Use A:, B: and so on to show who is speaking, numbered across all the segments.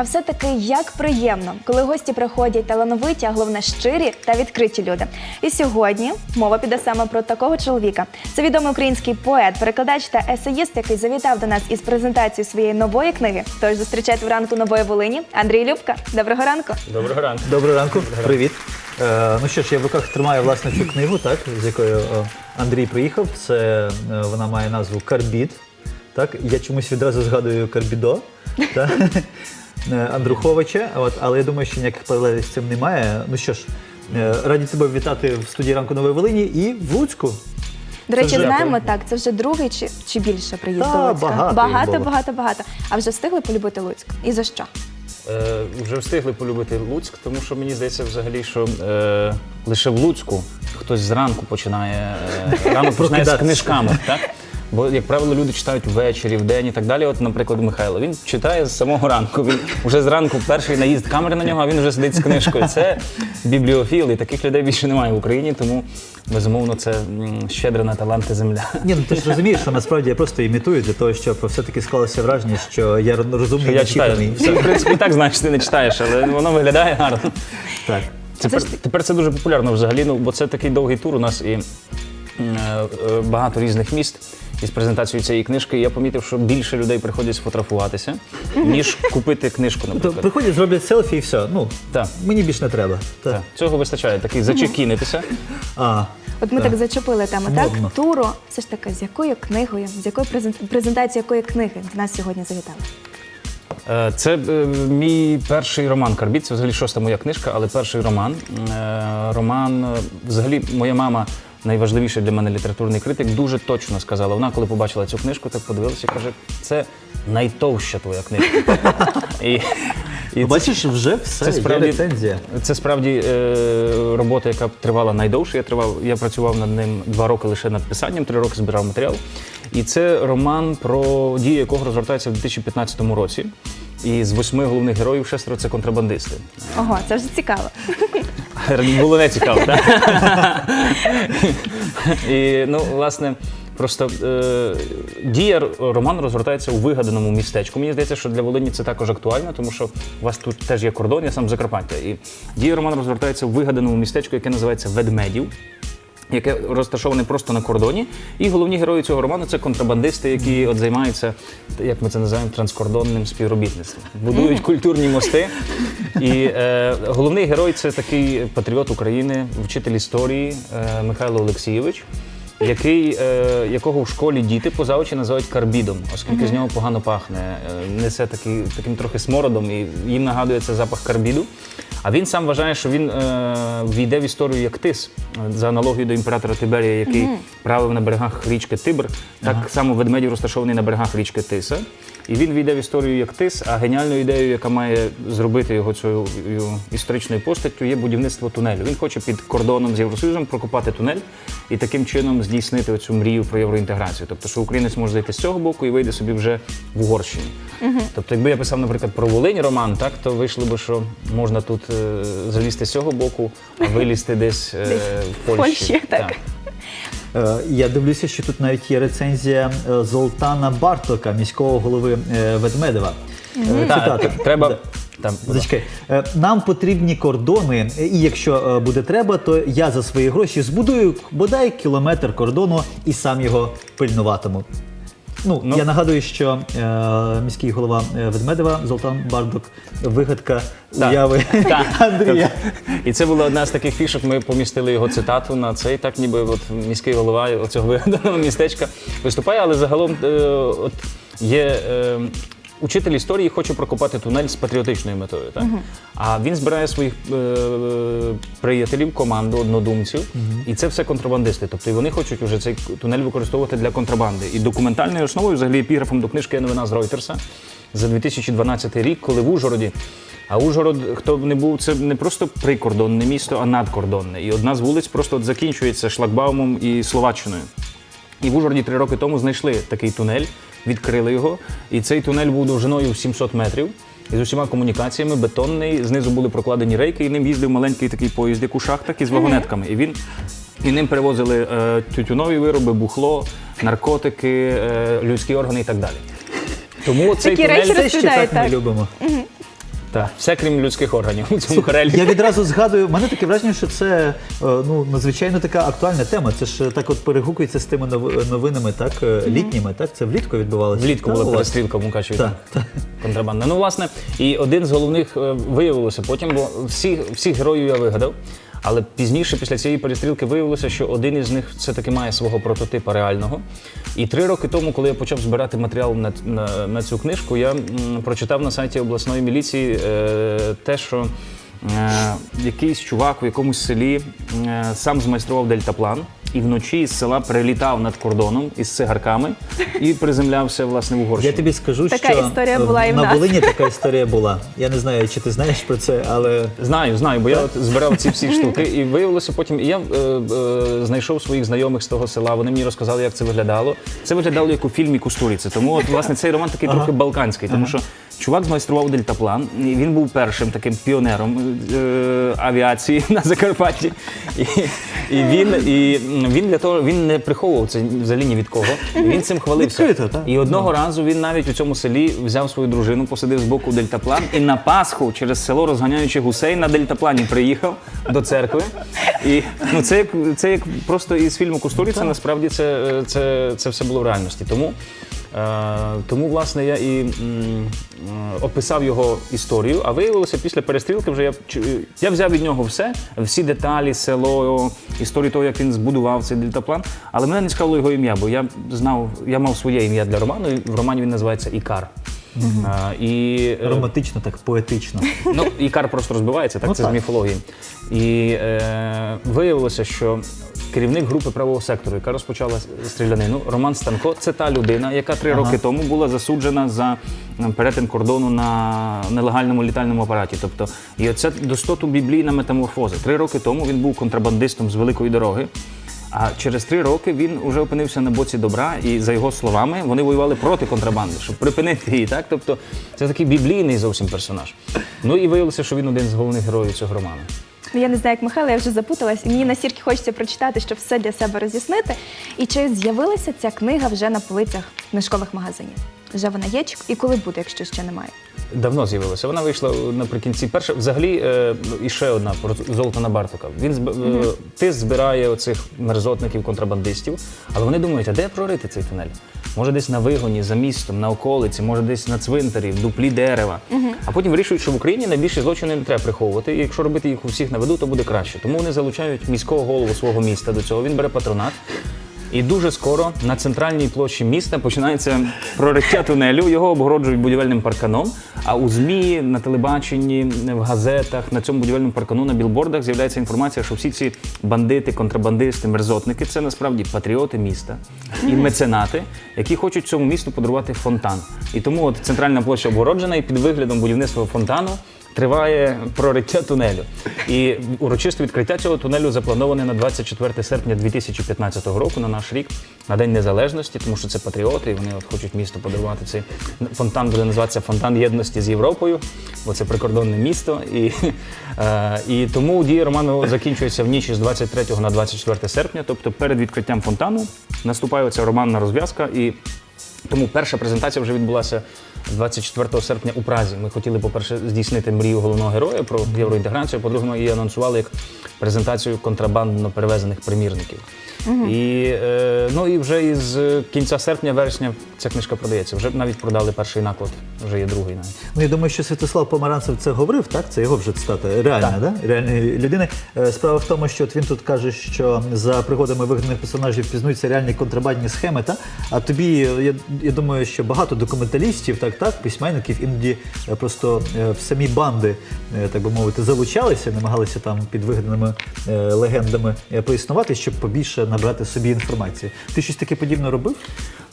A: А все-таки як приємно, коли гості приходять талановиті, а головне щирі та відкриті люди. І сьогодні мова піде саме про такого чоловіка. Це відомий український поет, перекладач та есеїст, який завітав до нас із презентацією своєї нової книги. Тож зустрічайте в ранку нової Волині. Андрій Любка. Доброго ранку.
B: Доброго ранку.
C: Доброго ранку, привіт. Е, ну що ж, я в руках тримаю власне цю книгу, так, з якою Андрій приїхав. Це е, вона має назву Карбід. Так, я чомусь відразу згадую Карбідо так, Андруховича. От, але я думаю, що ніяких паралелей з цим немає. Ну що ж, е, раді тебе вітати в студії ранку Нової Волині і в Луцьку.
A: До речі,
C: вже-
A: знаємо так. Це вже другий чи, чи більше приїзд
C: Та,
A: до Луцька?
C: багато
A: багато,
C: було.
A: багато, багато. А вже встигли полюбити Луцьк? І за що?
B: Е, вже встигли полюбити Луцьк, тому що мені здається, взагалі, що е, лише в Луцьку хтось зранку починає е, рано починає з книжками, так? Бо, як правило, люди читають ввечері, вдень і так далі. От, наприклад, Михайло, він читає з самого ранку. Він вже зранку перший наїзд камери на нього, а він вже сидить з книжкою. Це бібліофіл, і таких людей більше немає в Україні, тому безумовно це м, щедра на таланти земля.
C: Ні, ну ти ж розумієш, що насправді я просто імітую для того, щоб все-таки склалося враження, що я розумний,
B: Я читаю. Все, в принципі, і так знаєш, що ти не читаєш, але воно виглядає гарно.
C: Так.
B: Тепер, тепер це дуже популярно взагалі, ну, бо це такий довгий тур у нас і багато різних міст із презентацією цієї книжки. І я помітив, що більше людей приходять сфотографуватися, ніж купити книжку,
C: То
B: наприклад.
C: приходять, зроблять селфі і все. Ну,
B: Так.
C: мені більш не треба. Так.
B: Так, Цього вистачає, такий зачекінитися.
C: А,
A: От ми так, зачепили тему, так?
C: Модно.
A: Туру. Все ж таки, з якою книгою, з якою презент- презентацією якої книги до нас сьогодні завітали?
B: Е, Це е, мій перший роман Карбіт. Це взагалі шоста моя книжка, але перший роман. Е, Роман, е, взагалі, моя мама. Найважливіший для мене літературний критик дуже точно сказала. Вона, коли побачила цю книжку, так подивилася і каже: це найтовща твоя книжка. І, і
C: бачиш, вже все,
B: це справді-
C: є рецензія.
B: Це справді е, робота, яка тривала найдовше. Я тривав, я працював над ним два роки лише над писанням, три роки збирав матеріал. І це роман про дії, якого розгортається в 2015 році. І з восьми головних героїв шестеро це контрабандисти.
A: Ого, це вже цікаво.
B: Було не цікаво, так? І ну, власне. Просто е, дія роману розгортається у вигаданому містечку. Мені здається, що для Волині це також актуально, тому що у вас тут теж є кордон, я сам з Закарпаття. І дія роману розгортається у вигаданому містечку, яке називається Ведмедів. Яке розташоване просто на кордоні, і головні герої цього роману це контрабандисти, які от займаються, як ми це називаємо, транскордонним співробітництвом. Будують культурні мости. І е, головний герой це такий патріот України, вчитель історії е, Михайло Олексійович, який, е, якого в школі діти поза очі називають карбідом, оскільки з нього погано пахне, е, несе такий, таким трохи смородом, і їм нагадує це запах карбіду. А він сам вважає, що він е, війде в історію як тис е, за аналогією до імператора Тиберія, який правив на берегах річки Тибр. Так само ведмедів розташований на берегах річки Тиса. І він війде в історію як тис, а геніальною ідеєю, яка має зробити його цією історичною постаттю, є будівництво тунелю. Він хоче під кордоном з Євросоюзом прокопати тунель і таким чином здійснити оцю мрію про євроінтеграцію. Тобто, що українець може зайти з цього боку і вийде собі вже в Угорщині. Тобто, якби я писав, наприклад, про Волинь роман, так то вийшло би, що можна тут е, залізти з цього боку, а вилізти десь е, в Польщі.
A: Польщі, так.
C: Е, Я дивлюся, що тут навіть є рецензія е, Золтана Бартока, міського голови е, Ведмедева. Е, Цитата.
B: треба. Там,
C: Зачекай. Е, Нам потрібні кордони, е, і якщо е, буде треба, то я за свої гроші збудую бодай кілометр кордону і сам його пильнуватиму. Ну,
B: Ну.
C: я нагадую, що е, міський голова е, Ведмедева Золтан Бардок вигадка
B: Так.
C: уяви
B: Так.
C: Андрія.
B: І це була одна з таких фішок. Ми помістили його цитату на цей, так ніби от міський голова цього вигаданого містечка виступає, але загалом е, от є. Е, Учитель історії хоче прокопати тунель з патріотичною метою, так? А він збирає своїх е, приятелів, команду, однодумців, і це все контрабандисти. Тобто і вони хочуть уже цей тунель використовувати для контрабанди. І документальною основою, взагалі епіграфом до книжки новина з Ройтерса за 2012 рік, коли в Ужгороді а Ужгород, хто б не був, це не просто прикордонне місто, а надкордонне. І одна з вулиць просто от закінчується шлагбаумом і Словаччиною. І в Ужгороді три роки тому знайшли такий тунель, відкрили його. І цей тунель був довжиною в 700 метрів. І з усіма комунікаціями бетонний, знизу були прокладені рейки, і ним їздив маленький такий поїзд, як у шахтах із вагонетками. І він і ним перевозили е, тютюнові вироби, бухло, наркотики, е, людські органи і так далі. Тому цей
A: Такі
B: тунель
A: речі
C: Все ще так ми
A: так.
C: любимо.
B: Так, все крім людських органів у цьому переліку.
C: Я відразу згадую, в мене таке враження, що це е, ну надзвичайно така актуальна тема. Це ж так, от перегукується з тими новинами, так е, літніми. Так це влітку відбувалося.
B: Влітку була перестрілка в Мукачеві.
C: Так, так.
B: контрабанда. Ну, власне, і один з головних е, виявилося потім, бо всі, всіх героїв я вигадав. Але пізніше, після цієї перестрілки, виявилося, що один із них все-таки має свого прототипа реального. І три роки тому, коли я почав збирати матеріал на, на, на цю книжку, я м, прочитав на сайті обласної міліції е, те, що е, якийсь чувак у якомусь селі е, сам змайстрував дельтаплан і вночі з села прилітав над кордоном із цигарками і приземлявся власне в Угорщині.
C: Я тобі скажу,
A: Така
C: що
A: історія
C: е,
A: була і в
C: на. Волині така історія була. Я не знаю, чи ти знаєш про це, але
B: Знаю, знаю, бо я от збирав ці всі штуки, і виявилося потім. І я е, е, знайшов своїх знайомих з того села. Вони мені розказали, як це виглядало. Це виглядало як у фільмі Кустуріці. Тому от власне цей роман такий трохи балканський, тому що чувак змайстрував дельтаплан. І він був першим таким піонером е, авіації на Закарпатті. І, і він і він для того він не приховував це взагалі ні від кого. Він цим хвалився.
C: Відкрито, так.
B: І одного разу він навіть у цьому селі взяв свою дружину, посадив з боку дельтаплан і на Пасху через село, розганяючи гусей, на дельтаплані приїхав до церкви. І ну це як це як просто із фільму Кустуріця. Насправді це, е, це, це все було в реальності. Тому. Е, тому, власне, я і м, е, описав його історію, а виявилося після перестрілки вже я, я взяв від нього все, всі деталі, село, історію того, як він збудував цей дельтаплан. Але мене не цікавило його ім'я, бо я знав, я мав своє ім'я для роману, і в романі він називається Ікар. Е, і, е,
C: романтично, так поетично.
B: Ну, Ікар просто розбивається, так
C: Ну,
B: це
C: так.
B: з міфології. І е, виявилося, що керівник групи правого сектору, яка розпочала стрілянину, Роман Станко, це та людина, яка три роки тому була засуджена за м, перетин кордону на нелегальному літальному апараті. Тобто, і оце достоту біблійна метаморфоза. Три роки тому він був контрабандистом з великої дороги. А через три роки він вже опинився на боці добра, і за його словами вони воювали проти контрабанди, щоб припинити її. Так, тобто це такий біблійний зовсім персонаж. Ну і виявилося, що він один з головних героїв цього роману.
A: Ну, Я не знаю, як Михайло, я вже запуталась, мені настільки хочеться прочитати, щоб все для себе роз'яснити. І чи з'явилася ця книга вже на полицях книжкових магазинів? Вже вона є, і коли буде, якщо ще немає?
B: Давно з'явилася. Вона вийшла наприкінці. Перша, взагалі, е, і ще одна про Золотана Бартока. Він зб- е, тис збирає оцих мерзотників, контрабандистів, але вони думають, а де прорити цей тунель? Може, десь на вигоні, за містом, на околиці, може, десь на цвинтарі, в дуплі дерева. А потім вирішують, що в Україні найбільші злочини не треба приховувати. І якщо робити їх у всіх на виду, то буде краще. Тому вони залучають міського голову свого міста до цього. Він бере патронат. І дуже скоро на центральній площі міста починається прориття тунелю. Його обгороджують будівельним парканом. А у ЗМІ, на телебаченні, в газетах, на цьому будівельному паркану, на білбордах з'являється інформація, що всі ці бандити, контрабандисти, мерзотники це насправді патріоти міста і меценати, які хочуть цьому місту подарувати фонтан. І тому от центральна площа обгороджена, і під виглядом будівництва фонтану. Триває прориття тунелю. І урочисте відкриття цього тунелю заплановане на 24 серпня 2015 року, на наш рік, на День Незалежності, тому що це патріоти, і вони от хочуть місту подарувати цей фонтан, буде називатися Фонтан єдності з Європою, бо це прикордонне місто. І, е, і тому дія роману закінчується в ніч з 23 на 24 серпня, тобто перед відкриттям фонтану наступає оця романна розв'язка. І тому перша презентація вже відбулася 24 серпня у Празі. Ми хотіли, по-перше, здійснити мрію головного героя про євроінтеграцію. По-друге, ми її анонсували як презентацію контрабандно перевезених примірників. І, е, ну, і вже із кінця серпня-вересня ця книжка продається. Вже навіть продали перший наклад, вже є другий навіть.
C: Ну я думаю, що Святослав Помаранцев це говорив, так? Це його вже цитата реальна, да? реальної людини. Е, Справа в тому, що от він тут каже, що за пригодами вигаданих персонажів пізнаються реальні контрабандні схеми. Та? А тобі, е, я, я думаю, що багато документалістів, так, так, письменників іноді е, просто е, в самі банди, е, так би мовити, залучалися, намагалися там під вигаданими е, легендами е, поіснувати, щоб побільше набрати собі інформації. Ти щось таке подібне робив?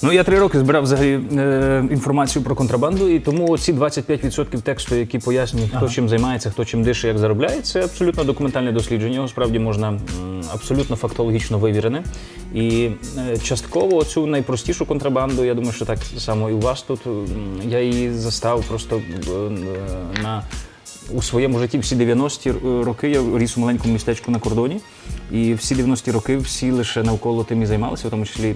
B: Ну, я три роки збирав взагалі е, інформацію про контрабанду, і тому ці 25% тексту, які пояснюють, хто чим займається, хто чим дише, як заробляє, це абсолютно документальне дослідження. Його справді можна м, абсолютно фактологічно вивірене. І е, частково цю найпростішу контрабанду, я думаю, що так само і у вас тут. Я її застав просто е, на у своєму житті всі 90-ті роки я ріс у маленькому містечку на кордоні. І всі 90-ті роки всі лише навколо тим і займалися, в тому числі е,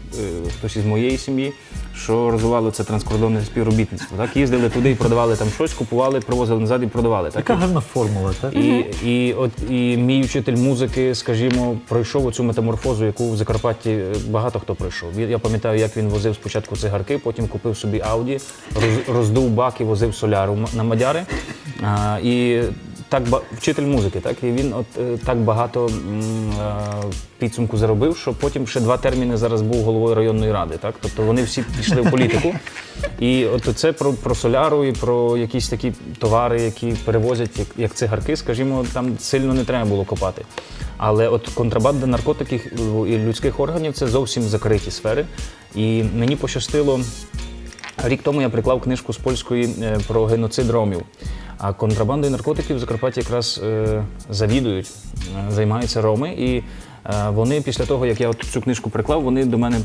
B: хтось із моєї сім'ї, що розвивало це транскордонне співробітництво. Так їздили туди і продавали там щось, купували, привозили назад і продавали. Так
C: Яка гарна формула, так?
B: і, і от і мій вчитель музики, скажімо, пройшов оцю метаморфозу, яку в Закарпатті е, багато хто пройшов. Я- пам'ятаю, як він возив спочатку цигарки, потім купив собі Ауді, роз, роздув бак і возив соляру на Мадяри. А, і так ба- вчитель музики, так і він от е, так багато м, е, підсумку заробив, що потім ще два терміни зараз був головою районної ради. Так, тобто вони всі пішли в політику. І от це про, про соляру і про якісь такі товари, які перевозять як, як цигарки, скажімо, там сильно не треба було копати. Але от контрабанда наркотиків і людських органів це зовсім закриті сфери. І мені пощастило. Рік тому я приклав книжку з польської е, про геноцид ромів. А контрабандою наркотиків в Закарпатті якраз е, завідують, е, займаються роми. І вони після того, як я цю книжку приклав, вони до мене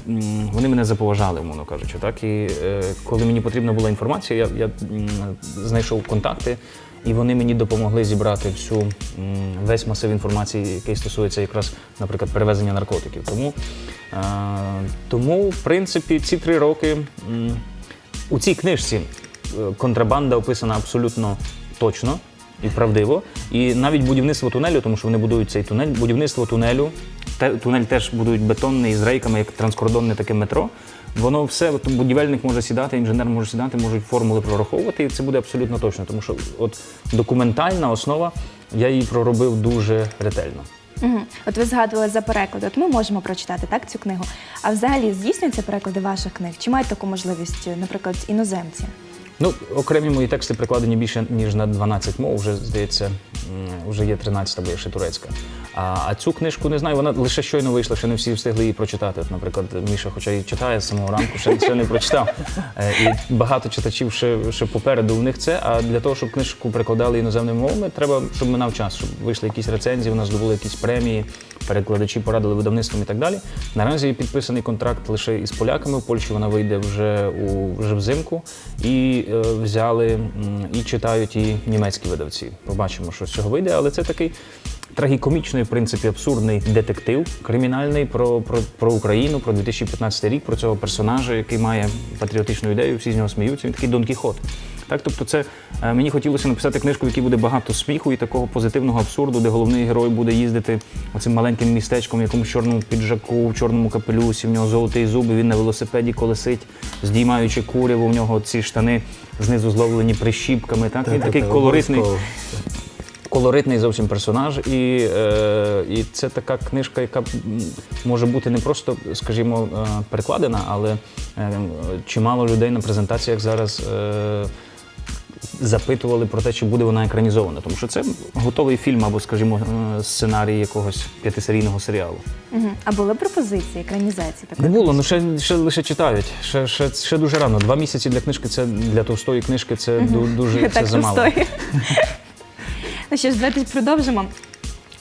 B: вони мене заповажали, умовно кажучи. Так? І коли мені потрібна була інформація, я, я знайшов контакти. І вони мені допомогли зібрати всю весь масив інформації, який стосується якраз, наприклад, перевезення наркотиків. Тому, тому в принципі, ці три роки у цій книжці е, контрабанда описана абсолютно точно і правдиво. І навіть будівництво тунелю, тому що вони будують цей тунель, будівництво тунелю, те, тунель теж будують бетонний з рейками, як транскордонне таке метро. Воно все, от будівельник може сідати, інженер може сідати, можуть формули прораховувати, і це буде абсолютно точно. Тому що от документальна основа, я її проробив дуже ретельно.
A: Угу. От ви згадували за переклади. От ми можемо прочитати так цю книгу. А взагалі здійснюються переклади ваших книг? Чи мають таку можливість, наприклад, іноземці?
B: Ну, окремі мої тексти прикладені більше ніж на 12 мов. Вже здається, вже є 13, бо є ще турецька. А, а цю книжку не знаю, вона лише щойно вийшла, ще не всі встигли її прочитати. От, наприклад, Міша, хоча і читає з самого ранку, ще, ще не прочитав. Е, І багато читачів ще, ще попереду у них це. А для того, щоб книжку перекладали іноземними мовами, треба, щоб минав час, щоб вийшли якісь рецензії, у нас здобули якісь премії, перекладачі порадили видавництвом і так далі. Наразі підписаний контракт лише із поляками. В Польщі вона вийде вже у вже взимку. І е, взяли і читають і німецькі видавці. Побачимо, що з цього вийде, але це такий. Трагікомічний, в принципі, абсурдний детектив кримінальний про, про, про Україну, про 2015 рік, про цього персонажа, який має патріотичну ідею, всі з нього сміються. Він такий Дон Кіхот. Так, тобто, це е, мені хотілося написати книжку, в якій буде багато сміху і такого позитивного абсурду, де головний герой буде їздити оцим маленьким містечком, в якомусь чорному піджаку, в чорному капелюсі, в нього золотий зуб, він на велосипеді колесить, здіймаючи куряву, в нього ці штани знизу зловлені прищіпками. Так, він такий колоритний колоритний зовсім персонаж, і, е, і це така книжка, яка може бути не просто, скажімо, е, перекладена, але е, чимало людей на презентаціях зараз. Е, Запитували про те, чи буде вона екранізована, тому що це готовий фільм або, скажімо, е, сценарій якогось п'ятисерійного серіалу.
A: Угу. А були пропозиції екранізації
B: Не було, ну ще, ще лише читають. Ще, ще, ще дуже рано. Два місяці для книжки це для товстої книжки це ду- дуже це замало.
A: ну що ж, давайте продовжимо.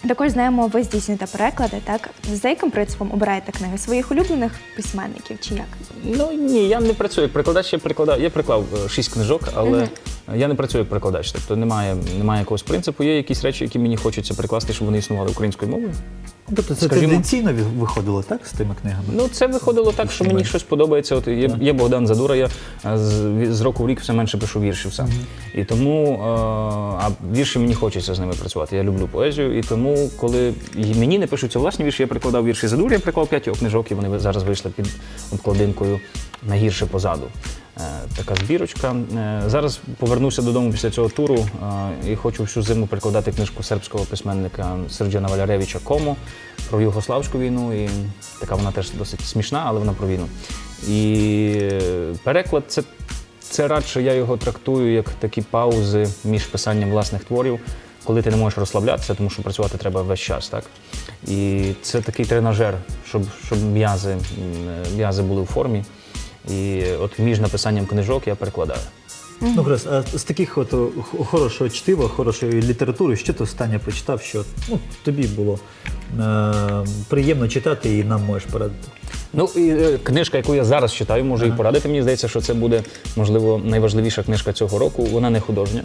A: Також знаємо, ви здійснюєте переклади, так? За яким принципом обираєте книги? Своїх улюблених письменників чи як?
B: Ну ні, я не працюю як перекладач, я перекладаю. Я приклав е, шість книжок, але я не працюю як перекладач. Тобто немає, немає якогось принципу. Є якісь речі, які мені хочеться прикласти, щоб вони існували українською мовою.
C: Тобто це
B: Скажімо-
C: тенденційно виходило, так, з тими книгами?
B: Ну, це виходило так, що мені щось подобається. От є, є Богдан Задура, я е, з, з року в рік все менше пишу віршів сам. І тому е, а вірші мені хочеться з ними працювати. Я люблю поезію. І тому, коли мені не пишуться власні вірші, я прикладав вірші Задура, я приклав п'ятьох книжок, і вони зараз вийшли під обкладинкою найгірше позаду. Е, Така збірочка. Е, Зараз повернуся додому після цього туру е, і хочу всю зиму перекладати книжку сербського письменника Серджана Валяревича Комо про Югославську війну. І така вона теж досить смішна, але вона про війну. І переклад це, це радше я його трактую як такі паузи між писанням власних творів, коли ти не можеш розслаблятися, тому що працювати треба весь час. Так? І це такий тренажер, щоб, щоб м'язи були у формі. І от між написанням книжок я перекладаю.
C: Ну, Крас, а з таких от о, х- хорошого чтива, хорошої літератури, що ти останнє прочитав, що ну, тобі було е, приємно читати і нам можеш порадити?
B: Ну, і е, книжка, яку я зараз читаю, можу і порадити. Мені здається, що це буде, можливо, найважливіша книжка цього року. Вона не художня.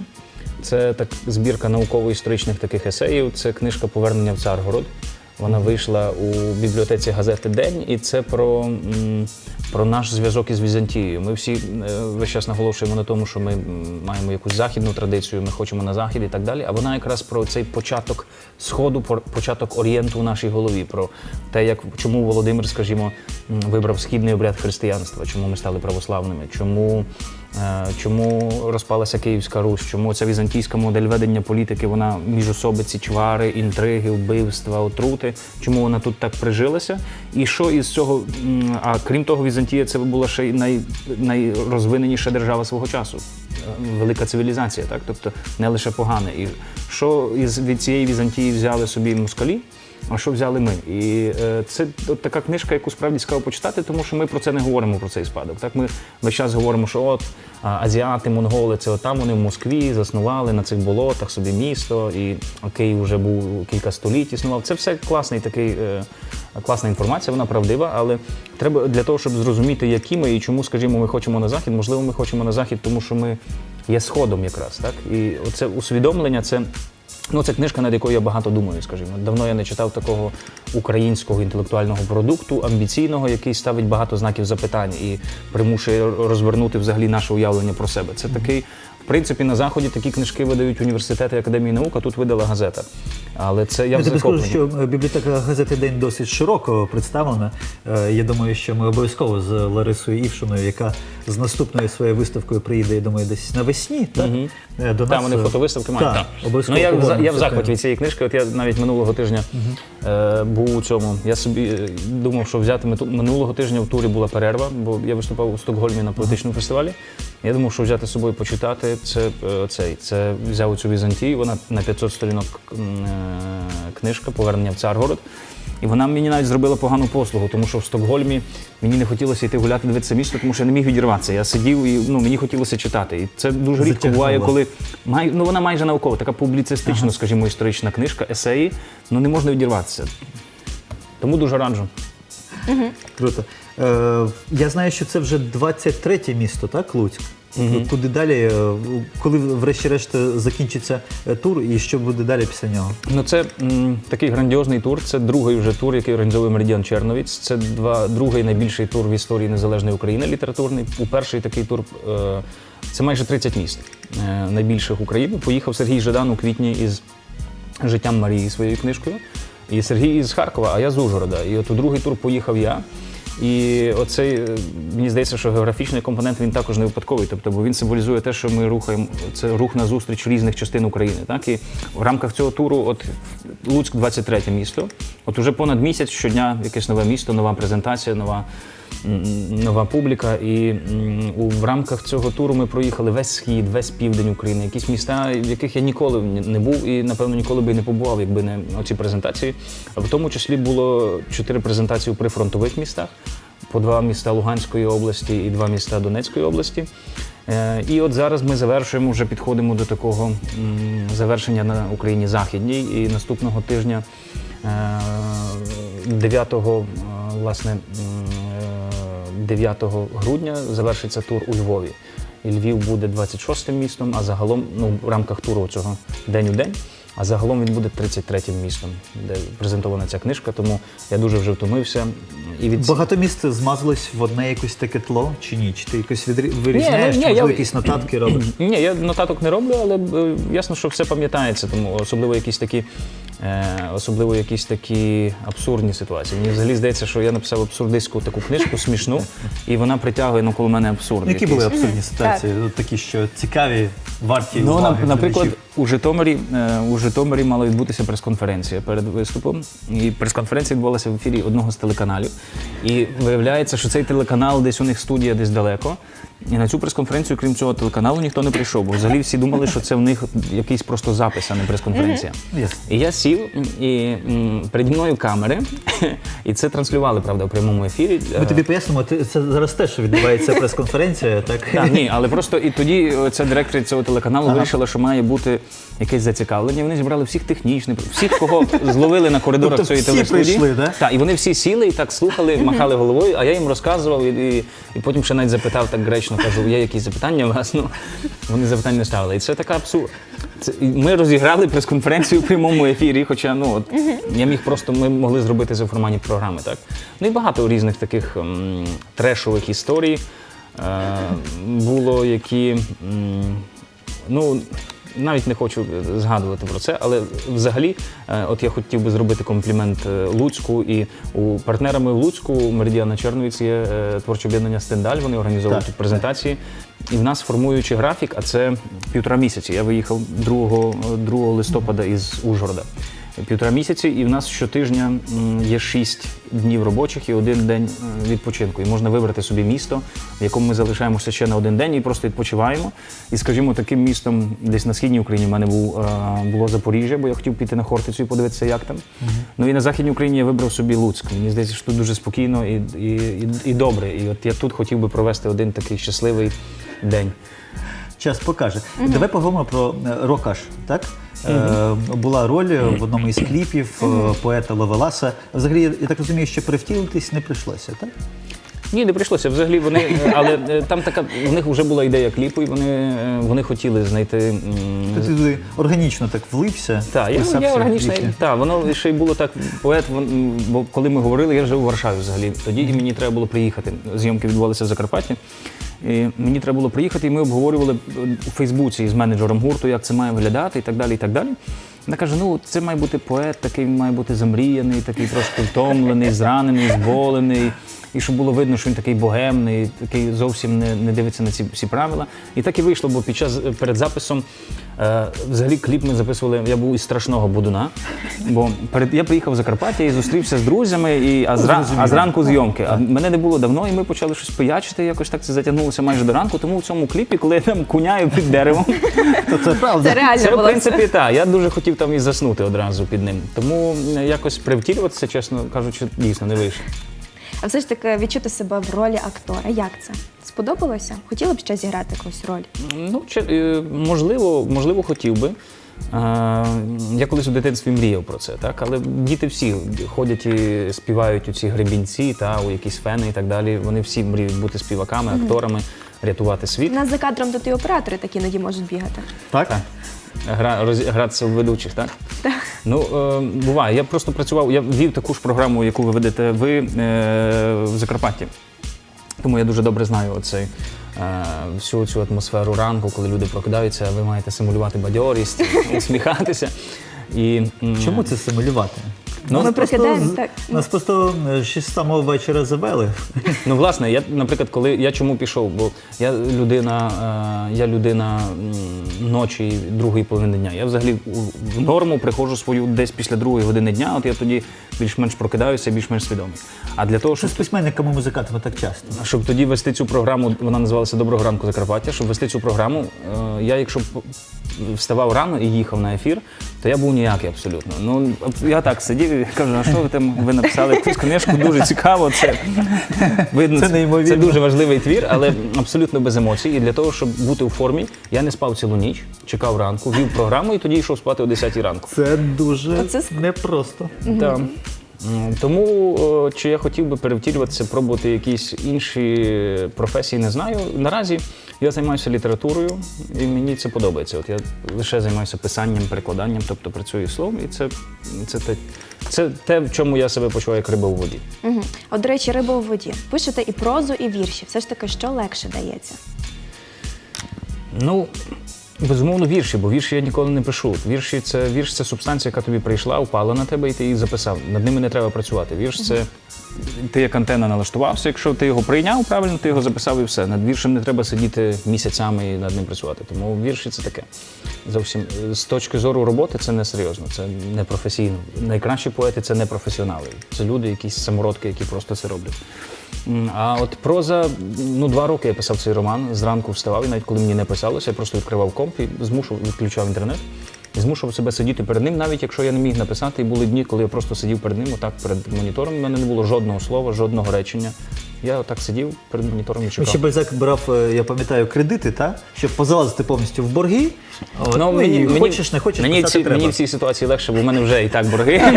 B: Це так збірка науково-історичних таких есеїв. Це книжка Повернення в Царгород. Вона вийшла у бібліотеці газети День, і це про, про наш зв'язок із Візантією. Ми всі е, весь час наголошуємо на тому, що ми маємо якусь західну традицію, ми хочемо на захід і так далі. А вона якраз про цей початок сходу, початок орієнту у нашій голові, про те, як чому Володимир, скажімо, вибрав східний обряд християнства, чому ми стали православними, чому. Е, Чому розпалася Київська Русь? Чому ця візантійська модель ведення політики, вона міжособиці, чвари, інтриги, вбивства, отрути? Чому вона тут так прижилася? І що із цього? А крім того, Візантія це була ще й най, найрозвиненіша держава свого часу. Е, Велика цивілізація, так? Тобто не лише погане. І що із від цієї Візантії взяли собі москалі? А що взяли ми? І е, це от така книжка, яку справді цікаво почитати, тому що ми про це не говоримо про цей спадок. Так ми весь час говоримо, що от азіати, монголи, це от там вони в Москві заснували на цих болотах собі місто, і Київ вже був кілька століть існував. Це все класний такий. Е, Класна інформація, вона правдива, але треба для того, щоб зрозуміти, які ми і чому, скажімо, ми хочемо на захід. Можливо, ми хочемо на захід, тому що ми є сходом якраз. Так і оце усвідомлення, це Ну, це книжка, над якою я багато думаю, скажімо. Давно я не читав такого українського інтелектуального продукту, амбіційного, який ставить багато знаків запитань і примушує розвернути взагалі наше уявлення про себе. Це такий, принципі, на заході такі книжки видають університети академії наук, а тут видала газета. Але це я
C: Я
B: в
C: тобі скажу, що е, бібліотека газети День досить широко представлена. Е, Я думаю, що ми обов'язково з Ларисою Івшиною, яка з наступною своєю виставкою приїде, я думаю, десь навесні. Так? Е, До
B: Там вони фотовиставки мають.
C: Так, обов'язково
B: Ну, я, в за- я в захваті від цієї книжки. От я навіть минулого тижня е, був у цьому. Я собі думав, що взяти минулого тижня в турі була перерва, бо я виступав у Стокгольмі на поетичному фестивалі. Я думав, що взяти з собою почитати це, е, цей. Це взяв цю Візантію. Вона на 500 сторінок е, книжка Повернення в Царгород. І вона мені навіть зробила погану послугу, тому що в Стокгольмі мені не хотілося йти гуляти, дивитися місто, тому що я не міг відірватися. Я сидів і ну, мені хотілося читати. І це дуже рідко
C: Затягнуло.
B: буває, коли май, ну, вона майже наукова, така публіцистично, скажімо, історична книжка, есеї, ну не можна відірватися. Тому дуже раджу.
C: Круто. Е, я знаю, що це вже 23 місто, так, Луцьк? Куди далі, е, коли врешті-решт закінчиться е, тур, і що буде далі після нього?
B: Ну, це м, такий грандіозний тур. Це другий вже тур, який організовує Меридіан Черновіць. Це два, другий найбільший тур в історії незалежної України літературний. У перший такий тур е, це майже 30 міст е, найбільших України. Поїхав Сергій Жадан у квітні із життям Марії своєю книжкою. І Сергій із Харкова, а я з Ужгорода. І от у другий тур поїхав я. І оцей, е, мені здається, що географічний компонент він також не випадковий. Тобто, бо він символізує те, що ми рухаємо, це рух на зустріч різних частин України. Так? І в рамках цього туру, от Луцьк 23 місто. От уже понад місяць щодня якесь нове місто, нова презентація, нова, нова публіка. І в рамках цього туру ми проїхали весь схід, весь південь України, якісь міста, в яких я ніколи не був і, напевно, ніколи би не побував, якби не оці презентації. В тому числі було чотири презентації у прифронтових містах, по два міста Луганської області і два міста Донецької області. Е, І от зараз ми завершуємо, вже підходимо до такого завершення на Україні Західній. І наступного тижня, е, 9, е, власне, е, 9 грудня завершиться тур у Львові. І Львів буде 26-м містом, а загалом, ну, в рамках туру цього день у день. А загалом він буде 33-м містом, де презентована ця книжка. Тому я дуже вже втомився. І від
C: Багато міст змазались в одне якось таке тло чи ні? Чи ти якось відрі... вирізняєш,
B: ні,
C: чи можливо
B: я-
C: якісь нотатки робиш?
B: Ні, я нотаток не роблю, але е, ясно, що все пам'ятається, тому особливо якісь такі. Е, особливо якісь такі абсурдні ситуації. Мені взагалі здається, що я написав абсурдистську таку книжку смішну, і вона притягує навколо мене абсурд.
C: Ну, Які
B: якийсь.
C: були абсурдні ситуації? От такі, що цікаві, варті
B: Ну,
C: уваги
B: наприклад,
C: глядачів?
B: у Житомирі, е, у Житомирі мала відбутися прес-конференція перед виступом. І прес-конференція відбувалася в ефірі одного з телеканалів. І виявляється, що цей телеканал десь у них студія десь далеко. І на цю прес-конференцію, крім цього телеканалу, ніхто не прийшов. Бо взагалі всі думали, що це в них якийсь просто запис, а не прес-конференція. І я сів, і переді мною камери, і це транслювали, правда, у прямому ефірі.
C: Ми тобі пояснимо, ти- це зараз теж відбувається прес-конференція, так?
B: Так, ні, але просто і тоді е, ця директор цього телеканалу вирішила, що має бути якесь зацікавлення. Вони зібрали всіх технічних, всіх, кого зловили на коридорах
C: Тобто
B: цієї
C: всі
B: телестудії.
C: прийшли, да?
B: Так, і вони всі сіли і так слухали, махали головою, а я їм розказував і, і, і потім ще навіть запитав так гречно, кажу, є якісь запитання у вас? Ну, вони запитань не ставили. І це така абсурд. Це, ми розіграли прес-конференцію в прямому ефірі, хоча ну, от, я міг просто, ми могли зробити за форматі програми, так? Ну і багато різних таких м, трешових історій е, було, які. м, ну, навіть не хочу згадувати про це, але взагалі, е, от я хотів би зробити комплімент е, Луцьку і у партнерами в Луцьку Меридіана Черновіць є е, творче об'єднання Стендаль. Вони організовують
C: Так,
B: тут презентації. І в нас формуючи графік, а це півтора місяці. Я виїхав 2, 2 листопада із Ужгорода. Півтора місяці, і в нас щотижня є шість днів робочих і один день е, відпочинку. І можна вибрати собі місто, в якому ми залишаємося ще на один день і просто відпочиваємо. І, скажімо, таким містом десь на східній Україні в мене був, е, було Запоріжжя, бо я хотів піти на Хортицю і подивитися, як там. Ну і на західній Україні я вибрав собі Луцьк. Мені здається, що тут дуже спокійно і, і, і, і добре. І от я тут хотів би провести один такий щасливий день.
C: Час покаже. Давай поговоримо про е, Рокаш. Так? Е, була роль в одному із кліпів е, поета Ловеласа. Взагалі, я так розумію, що перевтілитись не прийшлося, так?
B: Ні, не прийшлося. Взагалі вони, е, але е, там така в них вже була ідея кліпу, і вони, е, вони хотіли знайти. м,
C: Ти туди органічно так влився.
B: Так, я, я органічно.
C: їхнє.
B: Так, воно ще й було так. Поет, вон- бо коли ми говорили, я жив у Варшаві взагалі. Тоді і мені треба було приїхати. Зйомки відбувалися в Закарпатті. І мені треба було приїхати, і ми обговорювали у Фейсбуці з менеджером гурту, як це має виглядати, і так далі. і так далі. Вона каже: ну це має бути поет, такий він має бути замріяний, такий трошки втомлений, зранений, зболений. І щоб було видно, що він такий богемний, такий зовсім не, не дивиться на ці всі правила. І так і вийшло, бо під час перед записом е, взагалі кліп ми записували. Я був із страшного будуна. Бо перед я приїхав в Закарпаття і зустрівся з друзями, і а, зра, а зранку зйомки. А мене не було давно, і ми почали щось пиячити. Якось так це затягнулося майже до ранку. Тому в цьому кліпі, коли я там куняю під деревом,
C: То це правда.
A: Це реально
B: це в принципі так. Я дуже хотів там і заснути одразу під ним. Тому е, якось привтілюватися, чесно кажучи, дійсно не вийшло.
A: А все ж таки відчути себе в ролі актора. Як це? Сподобалося? Хотіли б ще зіграти якусь роль?
B: Ну, чи, е, можливо, можливо, хотів би. Е, Я колись у дитинстві мріяв про це, так? але діти всі ходять і співають у ці гребінці, та, у якісь фени і так далі. Вони всі мріють бути співаками, акторами, рятувати світ.
A: У нас за кадром тут і оператори такі іноді можуть бігати.
C: Так?
B: Так. Гра, роз, гратися в ведучих, так? Так. Ну, е, буває. Я просто працював, я вів таку ж програму, яку ви ведете ви е, в Закарпатті. Тому я дуже добре знаю оцей, е, всю цю атмосферу ранку, коли люди прокидаються, ви маєте симулювати бадьорість, усміхатися. І, м,
C: Чому це симулювати?
B: Ну,
C: Нас
A: ми
C: просто
A: прокидаємо, так.
C: Нас просто е, ще з самого вечора завели.
B: Ну, власне, я, наприклад, коли я чому пішов, бо я людина, е, я людина м, ночі, другої половини дня. Я взагалі у- в норму приходжу свою десь після другої години дня, от я тоді більш-менш прокидаюся, більш-менш свідомий. А для того,
C: Що
B: щоб
C: з письменниками музикантами так часто?
B: щоб тоді вести цю програму, вона називалася Доброго ранку Закарпаття. Щоб вести цю програму, е, я якщо б вставав рано і їхав на ефір, то я був ніякий абсолютно. Ну я так сидів і кажу, а що ви там ви написали якусь книжку, дуже цікаво. Це видно,
C: Це неймовірно.
B: це дуже важливий твір, але абсолютно без емоцій. І для того, щоб бути у формі, я не спав цілу ніч, чекав ранку, вів програму і тоді йшов спати о 10 ранку.
C: Це дуже
A: ск-
C: непросто.
B: Так. Тому чи я хотів би перевтілюватися, пробувати якісь інші професії, не знаю. Наразі я займаюся літературою, і мені це подобається. От я лише займаюся писанням, перекладанням, тобто працюю словом, і це, це, те, це те, в чому я себе почуваю як риба у воді.
A: Угу. От, до речі, риба у воді. Пишете і прозу, і вірші. Все ж таки, що легше дається?
B: Ну, безумовно, вірші, бо вірші я ніколи не пишу. Вірші це вірш це субстанція, яка тобі прийшла, упала на тебе, і ти її записав. Над ними не треба працювати. Вірш це ти як антенна налаштувався. Якщо ти його прийняв, правильно ти його записав і все. Над віршем не треба сидіти місяцями і над ним працювати. Тому вірші це таке. Зовсім з точки зору роботи це не серйозно, це не професійно. Найкращі поети це не професіонали. Це люди, якісь самородки, які просто це роблять. А от проза, ну два роки я писав цей роман. Зранку вставав, і навіть коли мені не писалося, я просто відкривав комп і змушував, відключав інтернет. І змушував себе сидіти перед ним, навіть якщо я не міг написати. І були дні, коли я просто сидів перед ним, отак перед монітором. У мене не було жодного слова, жодного речення. Я отак сидів перед монітором і
C: Ну,
B: чекав.
C: ще Бальзак брав, е, я пам'ятаю, кредити, та? щоб позалазити повністю в борги. От, ну, і хочеш, не хочеш,
B: мені, ці,
C: треба.
B: мені в цій ситуації легше, бо в мене вже і так борги.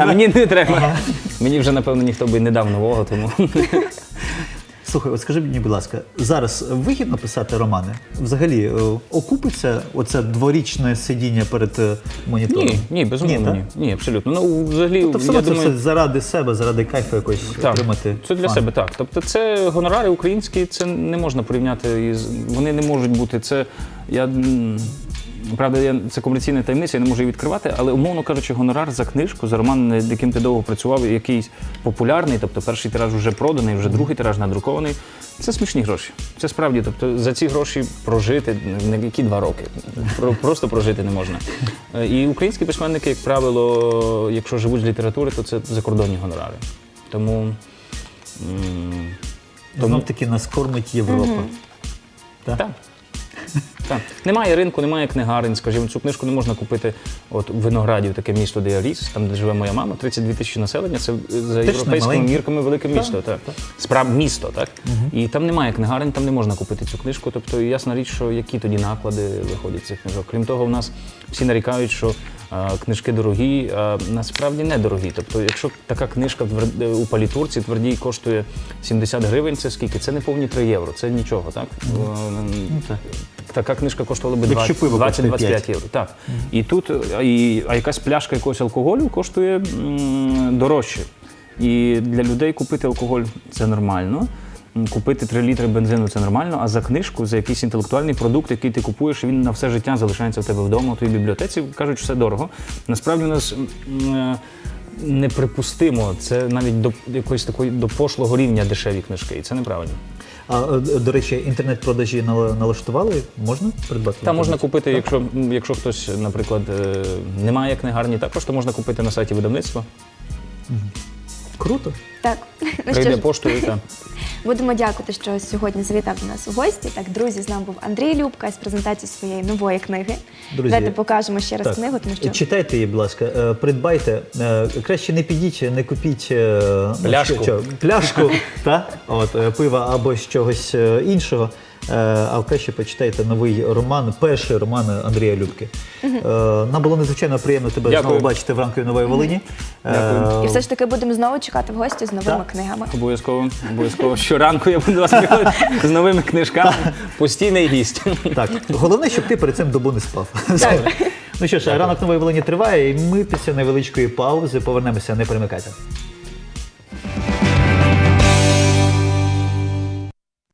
B: а мені не треба. Мені вже, напевно, ніхто би не дав нового, тому.
C: Слухай, от скажи мені, будь ласка, зараз вигідно писати романи? Взагалі, е, окупиться оце дворічне сидіння перед е, монітором?
B: Ні, ні, безумовно, ні. Ні, абсолютно. Ну, взагалі,
C: Тобто все
B: я
C: одно це
B: думаю,
C: все заради себе, заради кайфу якось
B: Так,
C: отримати.
B: це для
C: фан.
B: себе так. Тобто, це гонорари українські, це не можна порівняти із. Вони не можуть бути. Це я м, правда, я це комерційна таємниця, я не можу її відкривати, але умовно кажучи, гонорар за книжку, за роман, над яким ти довго працював, якийсь популярний, тобто перший тираж вже проданий, вже другий тираж надрукований. Це смішні гроші. Це справді, тобто за ці гроші прожити не які два роки. Про- Просто прожити не можна. Е, І українські письменники, як правило, якщо живуть з літератури, то це закордонні гонорари. Тому.
C: Знов таки нас кормить Європа. Так?
B: Так. Немає ринку, немає книгарень, скажімо, цю книжку не можна купити от в Виноградів, таке місто, де я ріс, там, де живе моя мама, 32 тисячі населення, це за європейськими
C: маленьке.
B: мірками велике місто. Так, Справ місто, так? І там немає книгарень, там не можна купити цю книжку. Тобто ясна річ, що які тоді наклади виходять з цих книжок. Крім того, в нас всі нарікають, що а, книжки дорогі, а насправді недорогі. Тобто, якщо така книжка в у палітурці твердій коштує 70 гривень, це скільки? Це не повні 3 євро, це нічого, так? Ем, Така книжка коштувала би
C: Якщо пиво коштує
B: 20-25 євро. Так. І тут і, а якась пляшка якогось алкоголю коштує м, дорожче. І для людей купити алкоголь це нормально. Купити 3 літри бензину це нормально, а за книжку, за якийсь інтелектуальний продукт, який ти купуєш, він на все життя залишається в тебе вдома, у твоїй бібліотеці, кажуть, що все дорого. Насправді у нас е, неприпустимо. Це навіть до якоїсь такої до пошлого рівня дешеві книжки, і це неправильно.
C: А е, до речі, інтернет-продажі налаштували? Можна придбати?
B: Та можна купити, якщо, якщо хтось, наприклад, е, не має книгарні, також то можна купити на сайті видавництва.
C: Круто.
A: Так, ну що
B: Прийде
A: ж,
B: поштою. Та.
A: будемо дякувати, що сьогодні завітав до нас у гості. Так, друзі, з нами був Андрій Любка з презентацією своєї нової книги.
C: Друзі,
A: Давайте покажемо ще раз
C: Так.
A: книгу, тому що
C: Читайте її, будь ласка, е, придбайте. Е, Краще не підіть, не купіть е, ну,
B: Пляшку.
C: що- що, пляшку та? От, е, пива або з чогось е, іншого. Е, А краще почитайте новий роман, перший роман Андрія Любки. Е, Нам було надзвичайно приємно тебе
B: Дякую.
C: знову бачити в ранку Нової Волині.
B: Дякую.
C: Е,
A: і все ж таки будемо знову чекати в гості з новими
C: Так.
A: книгами.
B: Обов'язково, обов'язково. Щоранку я буду вас приходити з новими книжками. Постійний гість.
C: Так, головне, щоб ти перед цим добу не спав.
A: Так.
C: Ну що ж, ранок нової Волині триває, і ми після невеличкої паузи повернемося, не перемикайте.